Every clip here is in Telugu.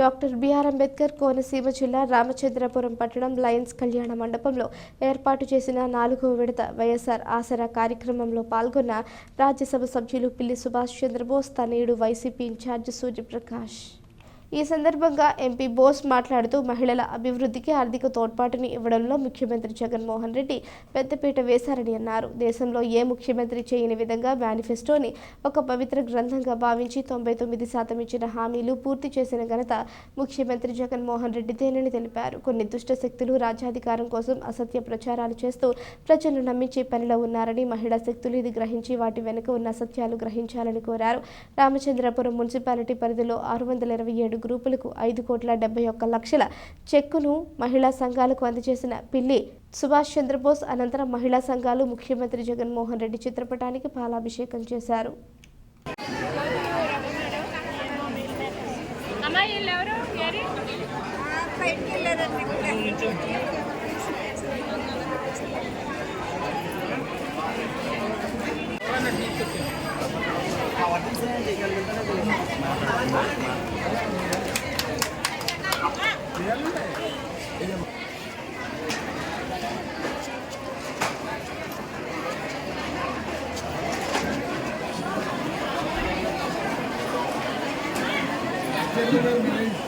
డాక్టర్ బిఆర్ అంబేద్కర్ కోనసీమ జిల్లా రామచంద్రపురం పట్టణం లయన్స్ కళ్యాణ మండపంలో ఏర్పాటు చేసిన నాలుగో విడత వైఎస్ఆర్ ఆసరా కార్యక్రమంలో పాల్గొన్న రాజ్యసభ సభ్యులు పిల్లి సుభాష్ చంద్రబోస్ తనయుడు వైసీపీ ఇన్ఛార్జ్ సూర్యప్రకాష్. ఈ సందర్భంగా ఎంపీ బోస్ మాట్లాడుతూ మహిళల అభివృద్ధికి ఆర్థిక తోడ్పాటుని ఇవ్వడంలో ముఖ్యమంత్రి జగన్మోహన్ రెడ్డి పెద్దపీట వేశారని అన్నారు. దేశంలో ఏ ముఖ్యమంత్రి చేయని విధంగా మేనిఫెస్టోని ఒక పవిత్ర గ్రంథంగా భావించి తొంభై తొమ్మిది శాతం ఇచ్చిన హామీలు పూర్తి చేసిన ఘనత ముఖ్యమంత్రి జగన్మోహన్ రెడ్డిదేనని తెలిపారు. కొన్ని దుష్ట శక్తులు రాజ్యాధికారం కోసం అసత్య ప్రచారాలు చేస్తూ ప్రజలను నమ్మించే పనిలో ఉన్నారని మహిళా శక్తులు ఇది గ్రహించి వాటి వెనుక ఉన్న సత్యాలు గ్రహించాలని కోరారు. రామచంద్రపురం మున్సిపాలిటీ పరిధిలో ఆరు వందల ఇరవై ఏడు గ్రూపులకు ఐదు కోట్ల డెబ్బై ఒక్క లక్షల చెక్కును మహిళా సంఘాలకు అందజేసిన పిల్లి సుభాష్ చంద్రబోస్ అనంతరం మహిళా సంఘాలు ముఖ్యమంత్రి జగన్మోహన్ రెడ్డి చిత్రపటానికి పాలాభిషేకం చేశారు. అమ్మాయి వీళ్ళు ఎవరు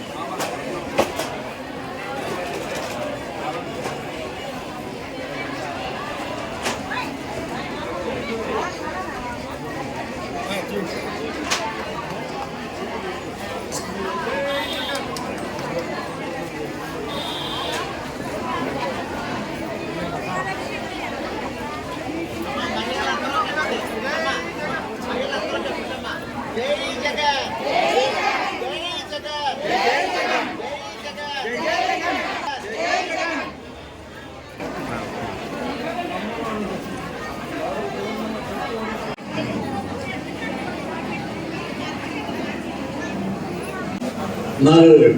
ఏరి నాలుగు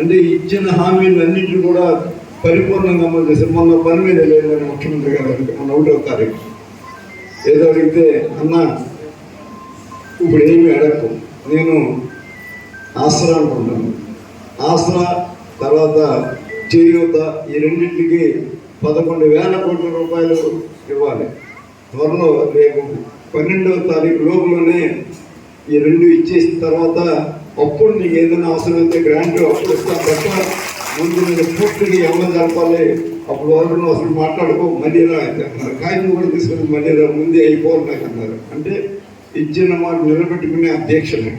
అంటే ఇచ్చిన హామీలన్నింటినీ కూడా పరిపూర్ణంగా అమలు చేశారు. మొన్న పని మీద లేదని ముఖ్యమంత్రి గారు మొన్న ఒకటో తారీఖు. ఏదో అడిగితే అన్న ఇప్పుడు ఏమి అడగకు. నేను ఆసరా అనుకుంటాను ఆసరా తర్వాత చేయూత ఈ రెండింటికి పదకొండు వేల కోట్ల రూపాయలు ఇవ్వాలి. త్వరలో రేపు పన్నెండవ తారీఖు లోపులోనే ఈ రెండు ఇచ్చేసిన తర్వాత అప్పుడు నీకు ఏదైనా అవసరం అయితే గ్రాంట్ అప్పుడు ఇస్తాం. తప్ప ముందు నేను పూర్తిగా ఎవరు జరపాలి అప్పుడు వరకు నువ్వు అసలు మాట్లాడుకో మళ్ళీ రా అన్నారు కాగితం కూడా తీసుకుని మళ్ళీ రా ముందే అయిపోవాలి నాకు అన్నారు. అంటే ఇచ్చిన మాట నిలబెట్టుకునే అధ్యక్షులు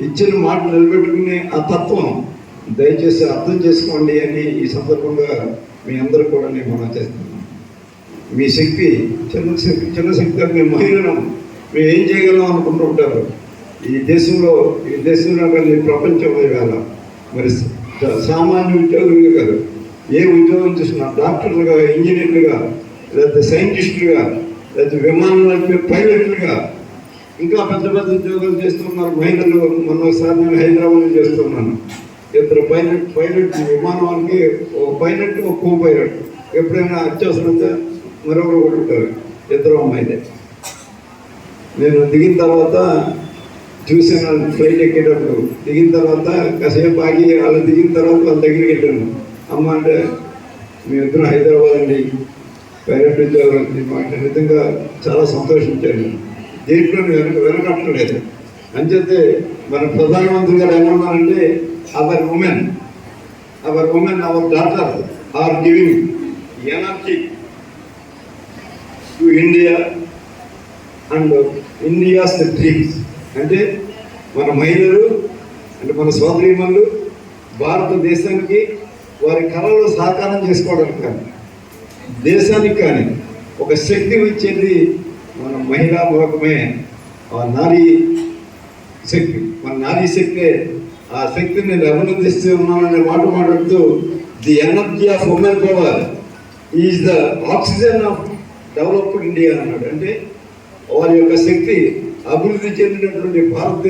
ఇచ్చిన మాట నిలబెట్టుకునే ఆ తత్వం దయచేసి అర్థం చేసుకోండి అని ఈ సందర్భంగా మీ అందరూ కూడా నేను మనం చేస్తున్నాను. మీ శక్తి చిన్న శక్తి చిన్న శక్తి అని మేము మహిళను మేము ఏం చేయగలం అనుకుంటూ ఉంటారు? ఈ దేశంలో ఈ దేశంలో కానీ ప్రపంచంలో ఇవాళ. మరి సామాన్య ఉద్యోగులు కాదు. ఏ ఉద్యోగం చేసినా డాక్టర్లుగా ఇంజనీర్లుగా లేకపోతే సైంటిస్టులుగా లేకపోతే విమానం నడిపే పైలట్లుగా ఇంకా పెద్ద పెద్ద ఉద్యోగాలు చేస్తున్నారు మహిళలు మొన్న నేను హైదరాబాద్లో చేస్తున్నాను ఇద్దరు పైలట్ పైలట్ విమానానికి ఒక పైలట్ ఒక కో పైలట్ ఎప్పుడైనా అత్యవసరంగా మరొకరు కూడా ఉంటారు. ఇద్దరు అమ్మాయిలే. నేను దిగిన తర్వాత చూసాను ట్రైన్ ఎక్కేటప్పుడు. దిగిన తర్వాత కాసేపు ఆగి వాళ్ళు దిగిన తర్వాత వాళ్ళ దగ్గరికి వెళ్ళాను. అమ్మ అంటే మీ ఇద్దరు హైదరాబాద్ అండి. ప్రైవేట్ ఉద్యోగం అండి. మాట నిజంగా చాలా సంతోషించాను దేంట్లో వెనక వెనకట్టలేదు. అంచేతే మన ప్రధానమంత్రి గారు ఏమన్నారంటే our women our women our daughter are giving energy to India and India's dreams అంటే మన మహిళలు అంటే మన సోదరీమణులు భారతదేశానికి వారి కళలు సాకారం చేసుకోవడానికి కానీ దేశానికి కానీ ఒక శక్తి ఇచ్చేది మన మహిళా మూలకమే ఆ నారీ శక్తి. మన నారీ శక్తే ఆ శక్తిని నేను అభినందిస్తూ ఉన్నాననే మాట మాట్లాడుతూ the energy of women power is the oxygen of developed India అన్నాడు. అంటే వారి యొక్క శక్తి అభివృద్ధి చెందినటువంటి భారతదేశం